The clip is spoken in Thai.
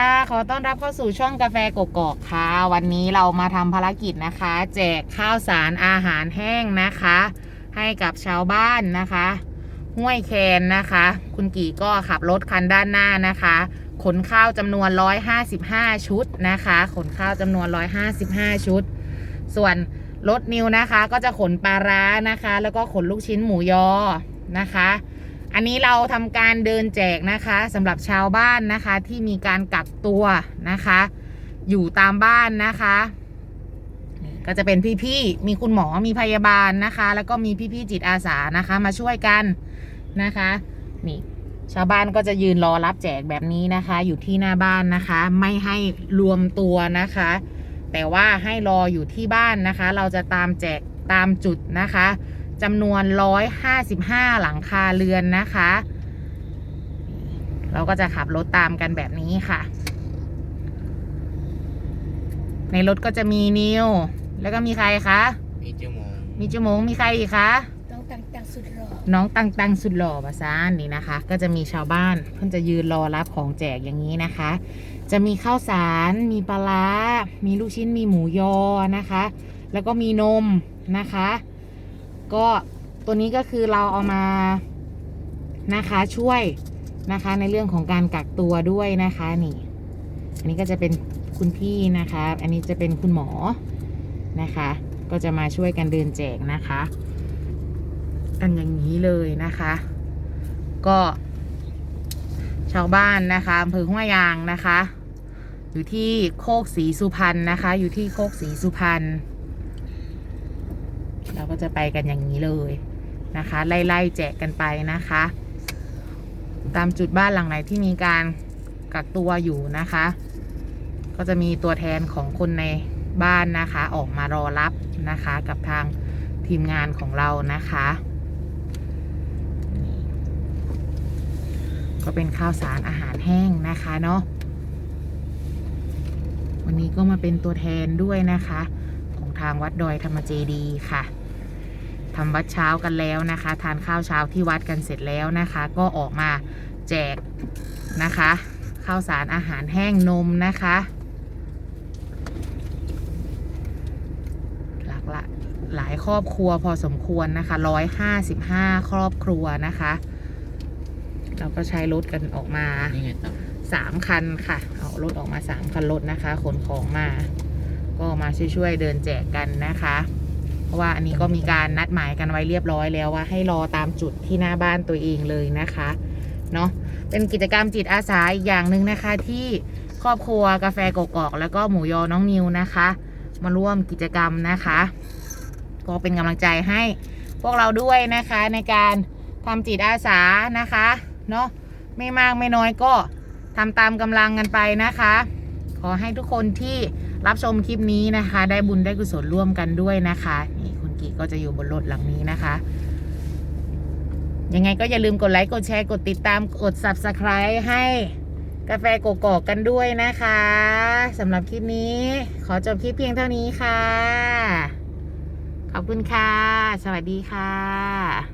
ค่ะขอต้อนรับเข้าสู่ช่องกาแฟกกอกค่ะ วันนี้เรามาทำภารกิจนะคะ แจกข้าวสารอาหารแห้งนะคะ ให้กับชาวบ้านนะคะ ห้วยแคนนะคะ คุณกี่ก็ขับรถคันด้านหน้านะคะ ขนข้าวจำนวน 155 ชุดนะคะ ขนข้าวจำนวน 155 ชุด ส่วนรถนิวนะคะ ก็จะขนปลาร้านะคะ แล้วก็ขนลูกชิ้นหมูยอนะคะ อันนี้เราทำการเดินแจกนะคะสำหรับชาวบ้านนะคะที่มีการกักตัวนะคะ อยู่ตามบ้านนะคะนี่ก็จะเป็นพี่ๆ มีคุณหมอ มีพยาบาลนะคะ แล้วก็มีพี่ๆ จิตอาสานะคะ มาช่วยกันนะคะ นี่ ชาวบ้านก็จะยืนรอรับแจกแบบนี้นะคะ อยู่ที่หน้าบ้านนะคะ ไม่ให้รวมตัวนะคะ แต่ว่าให้รออยู่ที่บ้านนะคะ เราจะตามแจกตามจุดนะคะ จำนวน 155 หลังคาเรือนนะคะ เราก็จะขับรถตามกันแบบนี้ค่ะ ในรถก็จะมีนิว แล้วก็มีใครคะ มีจมูกมีจมงมีใครอีกคะต้องตังตังสุดหล่อน้องตังตังสุดหล่อประสานนี่นะคะ ก็จะมีชาวบ้านเพิ่นจะยืนรอรับของแจกอย่างนี้นะคะ จะมีข้าวสาร มีปลาร้ามีลูกชิ้น มีหมูยอนะคะ แล้วก็มีนมนะคะ ก็ตัวนี้ก็คือเราเอามานะคะช่วยนะคะในเรื่องของการกักตัวด้วยนะคะนี่ อันนี้ก็จะเป็นคุณพี่นะคะ อันนี้จะเป็นคุณหมอนะคะ ก็จะมาช่วยกันเดินแจกนะคะกันอย่างนี้เลยนะคะ ก็ชาวบ้านนะคะอำเภอห้วยยางนะคะ อยู่ที่โคกศรีสุพรรณนะคะ อยู่ที่โคกศรีสุพรรณ เราก็จะไปกันอย่างนี้เลยนะคะ ไล่ๆแจกกันไปนะคะ ตามจุดบ้านหลังไหนที่มีการกักตัวอยู่นะคะ ก็จะมีตัวแทนของคนในบ้านนะคะ ออกมารอรับนะคะ กับทางทีมงานของเรานะคะ ก็เป็นข้าวสารอาหารแห้งนะคะเนาะวันนี้ก็มาเป็นตัวแทนด้วยนะคะ ของทางวัดดอยธรรมเจดีค่ะ ทำวัดเช้ากันแล้วนะคะ ทานข้าวเช้าที่วัดกันเสร็จแล้วนะคะ ก็ออกมาแจกนะคะข้าวสารอาหารแห้งนมนะคะ หลากหลายหลายครอบครัวพอสมควรนะคะร้อยห้าสิบห้าครอบครัวนะคะ เราก็ใช้รถกันออกมานี่ไงต่อสามคันค่ะ เอารถออกมาสามคันรถนะคะ ขนของมา ก็มาช่วยๆเดินแจกกันนะคะเพ ราะว่าอันนี้ก็มีการนัดหมายกันไว้เรียบร้อยแล้วว่าให้รอตามจุดที่หน้าบ้านตัวเองเลยนะคะเนาะเป็นกิจกรรมจิตอาสาอีกอย่างหนึ่งนะคะ ที่ครอบครัวกาแฟกกอกแล้วก็หมูยอน้องนิวนะคะ มาร่วมกิจกรรมนะคะ ก็เป็นกำลังใจให้พวกเราด้วยนะคะในการทำจิตอาสานะคะเนาะไม่มากไม่น้อยก็ทำตามกำลังกันไปนะคะ ขอให้ทุกคนที่ รับชมคลิปนี้นะคะ ได้บุญได้กุศลร่วมกันด้วยนะคะนี่คุณกิก็จะอยู่บนรถหลังนี้นะคะยังไงก็อย่าลืมกดไลค์ กดแชร์ กดติดตาม กด subscribe ให้กาแฟโกโกอกกันด้วยนะคะสำหรับคลิปนี้ ขอจบคลิปเพียงเท่านี้ค่ะ ขอบคุณค่ะ สวัสดีค่ะ